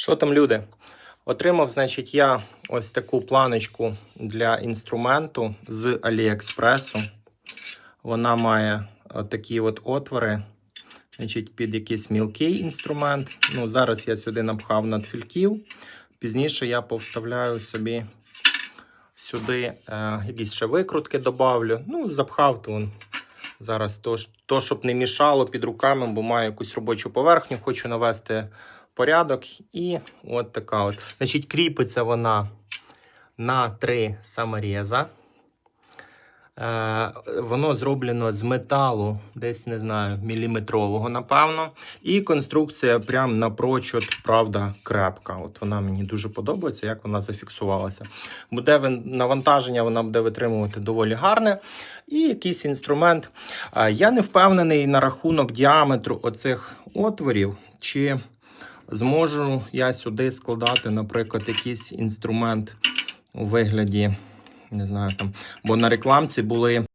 Що там, люди? Отримав, значить, я ось таку планочку для інструменту з Аліекспресу. Вона має е, такі от отвори, значить, під якийсь мілкий інструмент. Ну, зараз я сюди напхав надфільків. Пізніше я повставляю собі сюди е, якісь ще викрутки добавлю. Ну, запхав то он зараз то, то, щоб не мішало під руками, бо маю якусь робочу поверхню, хочу навести порядок. І от така от. Значить, кріпиться вона на три саморіза. Е, воно зроблено з металу, десь не знаю, міліметрового, напевно. І конструкція прям напрочуд, правда, крепка. От вона мені дуже подобається, як вона зафіксувалася. Буде навантаження, вона буде витримувати доволі гарне. І якийсь інструмент. Е, Я не впевнений на рахунок діаметру оцих отворів, чи зможу я сюди складати, наприклад, якийсь інструмент у вигляді. Не знаю там, бо на рекламці були